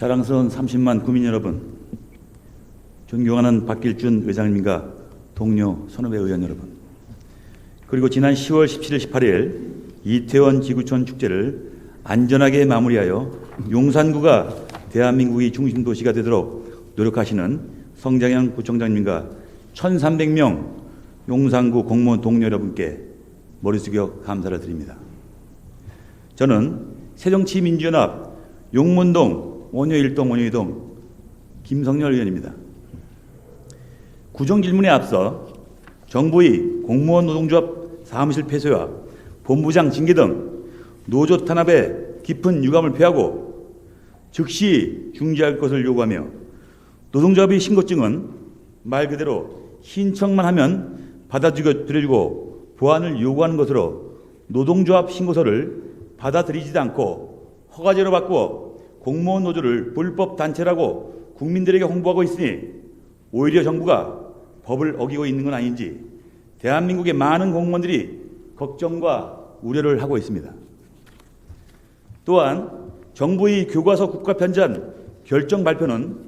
자랑스러운 30만 구민 여러분, 존경하는 박길준 회장님과 동료 선후배 의원 여러분, 그리고 지난 10월 17일, 18일 이태원 지구촌 축제를 안전하게 마무리하여 용산구가 대한민국의 중심 도시가 되도록 노력하시는 성장현 구청장님과 1,300명 용산구 공무원 동료 여러분께 머리 숙여 감사를 드립니다. 저는 새정치민주연합 용문동 원효 일동 원효 이동 김성열 의원입니다. 구정 질문에 앞서 정부의 공무원 노동조합 사무실 폐쇄와 본부장 징계 등 노조 탄압에 깊은 유감을 표하고 즉시 중지할 것을 요구하며 노동조합의 신고증은 말 그대로 신청만 하면 받아들여주고 보완을 요구하는 것으로 노동조합 신고서를 받아들이지도 않고 허가제로 바꾸어 공무원 노조를 불법 단체라고 국민들에게 홍보하고 있으니 오히려 정부가 법을 어기고 있는 건 아닌지 대한민국의 많은 공무원들이 걱정과 우려를 하고 있습니다. 또한 정부의 교과서 국가 편찬 결정 발표는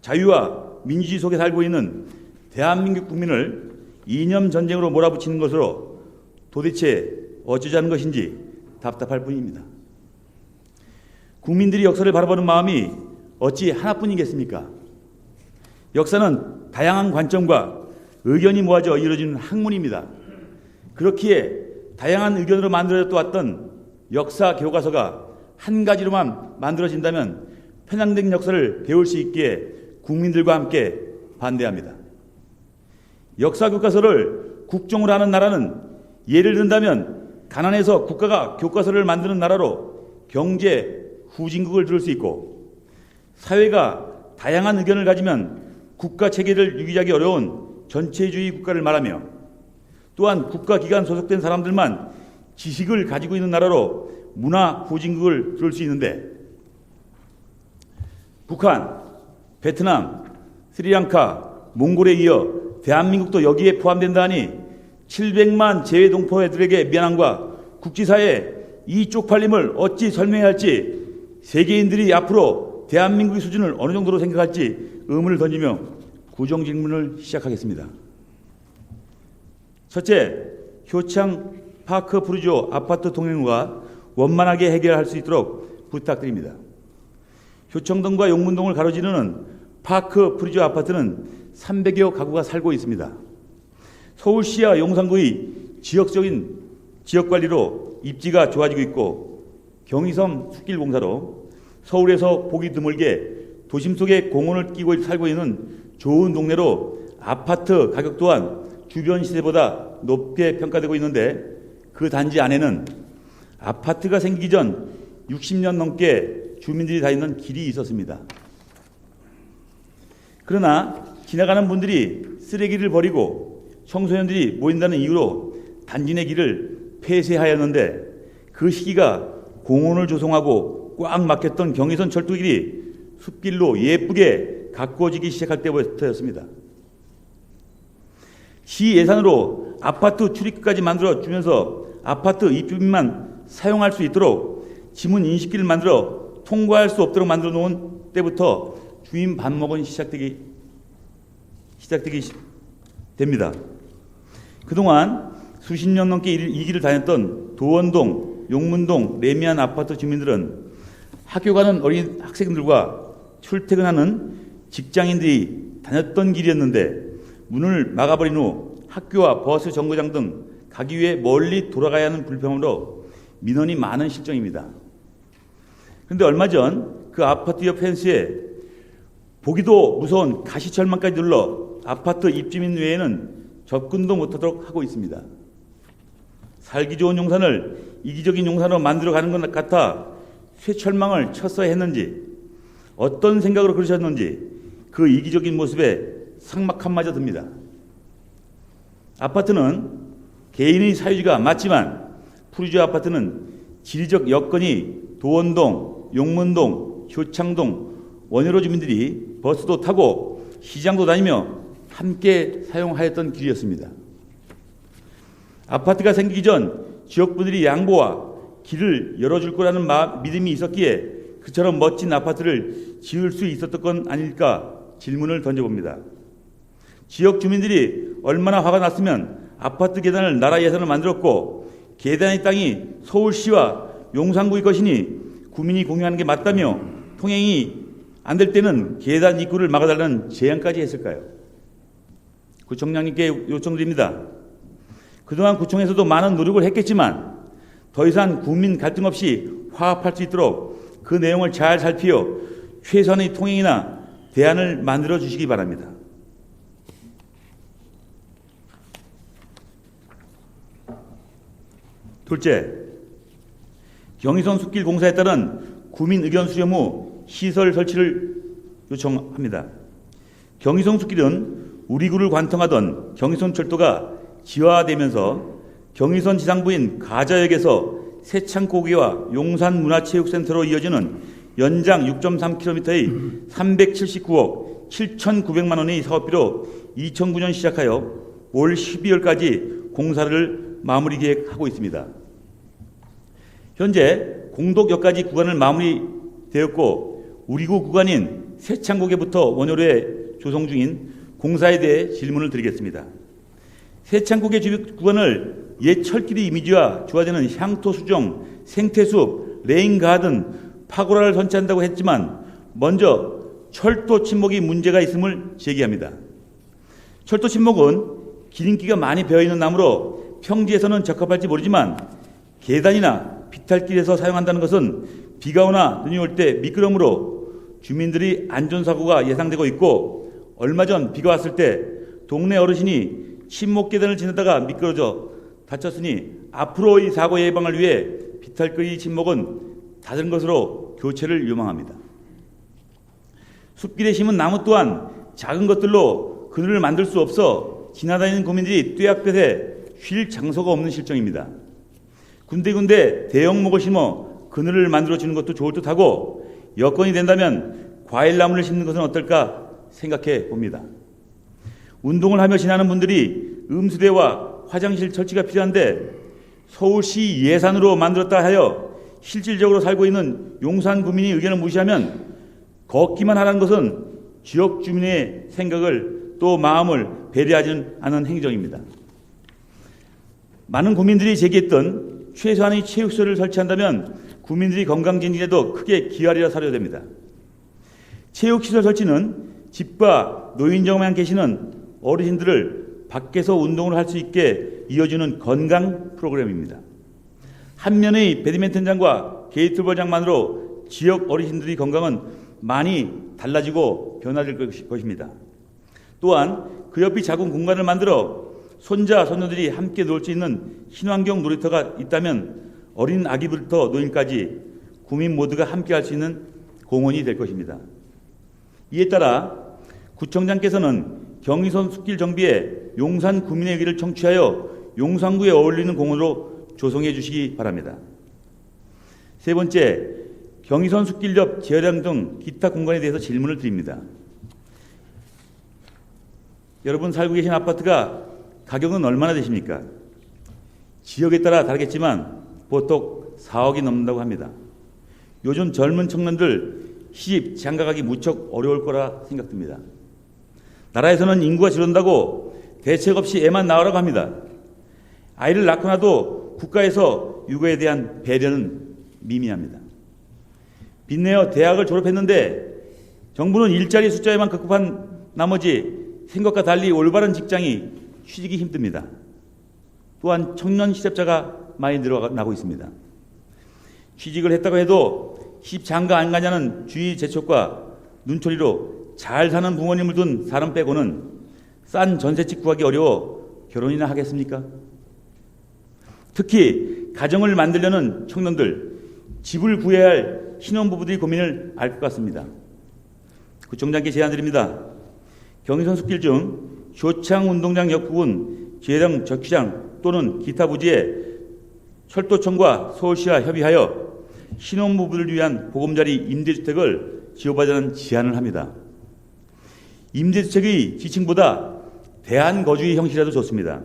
자유와 민주주의 속에 살고 있는 대한민국 국민을 이념 전쟁으로 몰아붙이는 것으로 도대체 어쩌자는 것인지 답답할 뿐입니다. 국민들이 역사를 바라보는 마음이 어찌 하나뿐이겠습니까? 역사는 다양한 관점과 의견이 모아져 이루어지는 학문입니다. 그렇기에 다양한 의견으로 만들어져 왔던 역사 교과서가 한 가지로만 만들어진다면 편향된 역사를 배울 수 있기에 국민들과 함께 반대합니다. 역사 교과서를 국정으로 하는 나라는 예를 든다면 가난해서 국가가 교과서를 만드는 나라로 경제 후진국을 들을 수 있고 사회가 다양한 의견을 가지면 국가 체계를 유기하기 어려운 전체주의 국가를 말하며 또한 국가기관 소속된 사람들만 지식을 가지고 있는 나라로 문화 후진국을 들을 수 있는데 북한, 베트남, 스리랑카, 몽골에 이어 대한민국도 여기에 포함된다니 700만 재외동포애들에게 미안함과 국지사에 이 쪽팔림을 어찌 설명해야 할지 세계인들이 앞으로 대한민국의 수준을 어느 정도로 생각할지 의문을 던지며 구정 질문을 시작하겠습니다. 첫째, 효창 파크 프루조 아파트 통행과 원만하게 해결할 수 있도록 부탁드립니다. 효청동과 용문동을 가로지르는 파크 프리조 아파트는 300여 가구가 살고 있습니다. 서울시와 용산구의 지역적인 지역 관리로 입지가 좋아지고 있고 경의섬 숲길 공사로 서울에서 보기 드물게 도심 속에 공원을 끼고 살고 있는 좋은 동네로 아파트 가격 또한 주변 시세보다 높게 평가되고 있는데 그 단지 안에는 아파트가 생기기 전 60년 넘게 주민들이 다니는 길이 있었습니다. 그러나 지나가는 분들이 쓰레기를 버리고 청소년들이 모인다는 이유로 단지 내 길을 폐쇄하였는데 그 시기가 공원을 조성하고 꽉 막혔던 경의선 철도길이 숲길로 예쁘게 가꾸어지기 시작할 때부터였습니다. 시 예산으로 아파트 출입구까지 만들어 주면서 아파트 입주민만 사용할 수 있도록 지문 인식기를 만들어 통과할 수 없도록 만들어 놓은 때부터 주인 반목은 시작되기 시작되기 됩니다. 그동안 수십 년 넘게 이 길을 다녔던 도원동, 용문동, 레미안 아파트 주민들은 학교 가는 어린 학생들과 출퇴근하는 직장인들이 다녔던 길이었는데 문을 막아버린 후 학교와 버스 정거장 등 가기 위해 멀리 돌아가야 하는 불평으로 민원이 많은 실정입니다. 그런데 얼마 전 그 아파트 옆 펜스에 보기도 무서운 가시철망까지 눌러 아파트 입주민 외에는 접근도 못하도록 하고 있습니다. 살기 좋은 용산을 이기적인 용산으로 만들어가는 것 같아 쇠철망을 쳤어야 했는지 어떤 생각으로 그러셨는지 그 이기적인 모습에 상막함마저 듭니다. 아파트는 개인의 사유지가 맞지만 푸르지 아파트는 지리적 여건이 도원동, 용문동, 효창동, 원효로 주민들이 버스도 타고 시장도 다니며 함께 사용하였던 길이었습니다. 아파트가 생기기 전 지역분들이 양보와 길을 열어줄 거라는 믿음이 있었기에 그처럼 멋진 아파트를 지을 수 있었던 건 아닐까 질문을 던져봅니다. 지역 주민들이 얼마나 화가 났으면 아파트 계단을 나라 예산을 만들었고 계단의 땅이 서울시와 용산구의 것이니 구민이 공유하는 게 맞다며 통행이 안 될 때는 계단 입구를 막아달라는 제안까지 했을까요? 구청장님께 요청드립니다. 그동안 구청에서도 많은 노력을 했겠지만 더 이상 국민 갈등 없이 화합할 수 있도록 그 내용을 잘 살피어 최선의 통행이나 대안을 만들어 주시기 바랍니다. 둘째, 경의선 숲길 공사에 따른 구민 의견 수렴 후 시설 설치를 요청합니다. 경의선 숲길은 우리 구를 관통하던 경의선 철도가 지화되면서 경의선 지상부인 가자역에서 세창고개와 용산문화체육센터로 이어지는 연장 6.3km의 379억 7,900만 원의 사업비로 2009년 시작하여 올 12월까지 공사를 마무리 계획하고 있습니다. 현재 공덕역까지 구간을 마무리되었고 우리구 구간인 세창고개부터 원효로에 조성 중인 공사에 대해 질문을 드리겠습니다. 세창고개 구간을 옛 철길의 이미지와 조화되는 향토 수정, 생태숲, 레인 가든, 파고라를 선취한다고 했지만 먼저 철도 침목이 문제가 있음을 제기합니다. 철도 침목은 기름기가 많이 배어있는 나무로 평지에서는 적합할지 모르지만 계단이나 비탈길에서 사용한다는 것은 비가 오나 눈이 올 때 미끄럼으로 주민들이 안전사고가 예상되고 있고 얼마 전 비가 왔을 때 동네 어르신이 침목 계단을 지나다가 미끄러져 다쳤으니 앞으로의 사고 예방을 위해 비탈길의 침목은 잦은 것으로 교체를 요망합니다. 숲길에 심은 나무 또한 작은 것들로 그늘을 만들 수 없어 지나다니는 국민들이 뙤약볕에 쉴 장소가 없는 실정입니다. 군데군데 대형목을 심어 그늘을 만들어 주는 것도 좋을 듯하고 여건이 된다면 과일나무를 심는 것은 어떨까 생각해 봅니다. 운동을 하며 지나는 분들이 음수대와 화장실 설치가 필요한데 서울시 예산으로 만들었다 하여 실질적으로 살고 있는 용산 구민이 의견을 무시하면 걷기만 하라는 것은 지역 주민의 생각을 또 마음을 배려하지 않은 행정입니다. 많은 국민들이 제기했던 최소한의 체육시설을 설치한다면 국민들이 건강 진진에도 크게 기여하리라 사료됩니다. 체육시설 설치는 집과 노인정만 계시는 어르신들을 밖에서 운동을 할 수 있게 이어주는 건강 프로그램입니다. 한 면의 배드민턴장과 게이트볼장만으로 지역 어르신들의 건강은 많이 달라지고 변화될 것입니다. 또한 그 옆이 작은 공간을 만들어 손자, 손녀들이 함께 놀 수 있는 친환경 놀이터가 있다면 어린 아기부터 노인까지 국민 모두가 함께 할 수 있는 공원이 될 것입니다. 이에 따라 구청장께서는 경의선 숲길 정비에 용산 구민의 의기를 청취하여 용산구에 어울리는 공원으로 조성해 주시기 바랍니다. 세 번째, 경의선 숲길 옆 재활용 등 기타 공간에 대해서 질문을 드립니다. 여러분 살고 계신 아파트가 가격은 얼마나 되십니까? 지역에 따라 다르겠지만 보통 4억이 넘는다고 합니다. 요즘 젊은 청년들 시집 장가 가기 무척 어려울 거라 생각됩니다. 나라에서는 인구가 줄어든다고 대책 없이 애만 낳으라고 합니다. 아이를 낳고 나도 국가에서 육아에 대한 배려는 미미합니다. 빚내어 대학을 졸업했는데 정부는 일자리 숫자에만 급급한 나머지 생각과 달리 올바른 직장이 취직이 힘듭니다. 또한 청년 실업자가 많이 늘어나고 있습니다. 취직을 했다고 해도 시 장가 안 가냐는 주의 재촉과 눈초리로 잘 사는 부모님을 둔 사람 빼고는 싼 전세집 구하기 어려워 결혼이나 하겠습니까? 특히 가정을 만들려는 청년들, 집을 구해야 할 신혼부부들이 고민을 알 것 같습니다. 구청장께 그 제안드립니다. 경의선 숲길 중 쇼창 운동장 옆 부분 재령 적시장 또는 기타 부지에 철도청과 서울시와 협의하여 신혼부부를 위한 보금자리 임대주택을 지어받자는 제안을 합니다. 임대주택의 지층보다 대한거주의 형식이라도 좋습니다.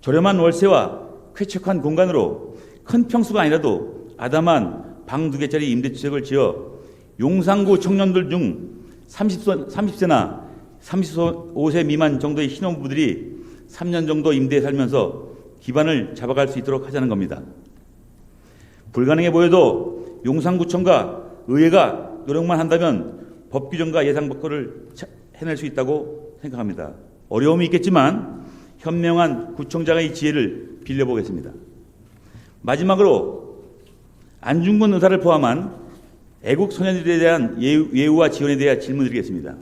저렴한 월세와 쾌척한 공간으로 큰 평수가 아니라도 아담한 방 두 개짜리 임대주택을 지어 용산구 청년들 중 30세, 30세나 35세 미만 정도의 신혼부들이 3년 정도 임대에 살면서 기반을 잡아갈 수 있도록 하자는 겁니다. 불가능해 보여도 용산구청과 의회가 노력만 한다면 법 규정과 예상 밖을 해낼 수 있다고 생각합니다. 어려움이 있겠지만 현명한 구청장의 지혜를 빌려보겠습니다. 마지막으로 안중근 의사를 포함한 애국 소년들에 대한 예우와 지원에 대해 질문드리겠습니다.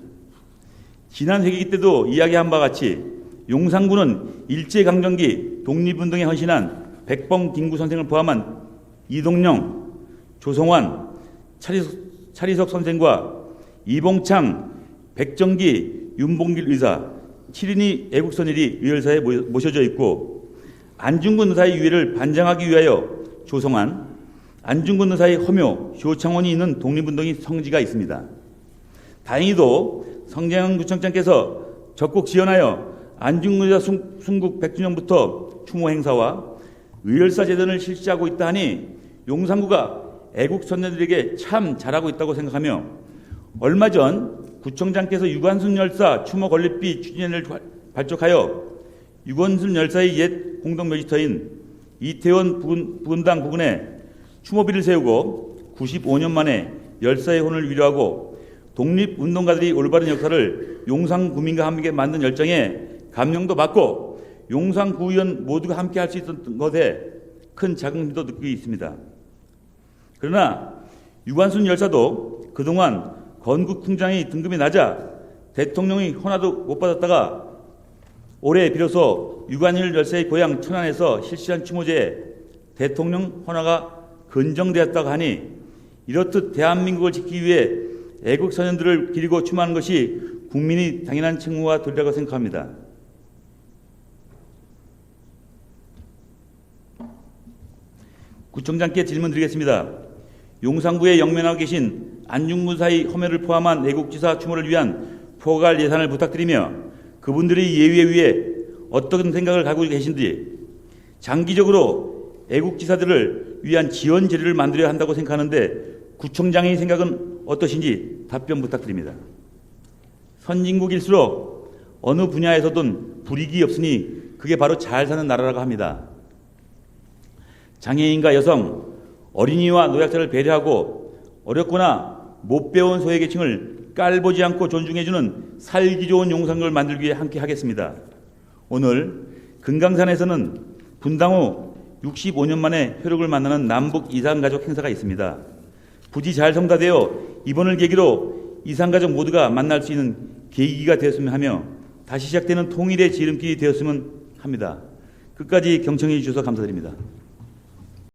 지난 회기 때도 이야기한 바와 같이 용산구는 일제강점기 독립운동에 헌신한 백범 김구 선생을 포함한 이동영, 조성환, 차리석, 차리석 선생과 이봉창, 백정기, 윤봉길 의사, 7인이 애국선일이 의열사에 모셔져 있고 안중근 의사의 유해를 반장하기 위하여 조성한 안중근 의사의 허묘, 쇼창원이 있는 독립운동이 성지가 있습니다. 다행히도 성장훈 구청장께서 적극 지원하여 안중근 의사 순국 100주년부터 추모 행사와 의열사 재단을 실시하고 있다 하니 용산구가 애국 선녀들에게 참 잘하고 있다고 생각하며 얼마 전 구청장께서 유관순 열사 추모 건립비 추진을 발족하여 유관순 열사의 옛 공동 묘지터인 이태원 부근, 부근 당 부근에 추모비를 세우고 95년 만에 열사의 혼을 위로하고 독립운동가들이 올바른 역할을 용산 구민과 함께 만든 열정에 감명도 받고 용산 구의원 모두가 함께 할 수 있었던 것에 큰 자긍심도 느끼고 있습니다. 그러나 유관순 열사도 그동안 건국 총장이 등급이 낮아 대통령이 헌화도 못 받았다가 올해 비로소 유관일 열사의 고향 천안에서 실시한 추모제에 대통령 헌화가 근정되었다고 하니 이렇듯 대한민국을 지키기 위해 애국 선연들을 기리고 추모하는 것이 국민이 당연한 책무와 도리라고 생각합니다. 구청장께 질문 드리겠습니다. 용산구에 영면하고 계신 안중근 사의 혐의를 포함한 애국지사 추모를 위한 포괄 예산을 부탁드리며 그분들의 예외에 위해 어떤 생각을 가지고 계신지 장기적으로 애국지사들을 위한 지원 제도를 만들어야 한다고 생각하는데 구청장의 생각은 어떠신지 답변 부탁드립니다. 선진국일수록 어느 분야에서든 불이익이 없으니 그게 바로 잘 사는 나라라고 합니다. 장애인과 여성, 어린이와 노약자를 배려하고 어렵거나 못 배운 소외계층을 깔보지 않고 존중해주는 살기 좋은 용산을 만들기 위해 함께 하겠습니다. 오늘 금강산에서는 분당 후 65년 만에 효력을 만나는 남북 이산가족 행사가 있습니다. 부디 잘 성사되어 이번을 계기로 이산가족 모두가 만날 수 있는 계기가 되었으면 하며 다시 시작되는 통일의 지름길이 되었으면 합니다. 끝까지 경청해 주셔서 감사드립니다.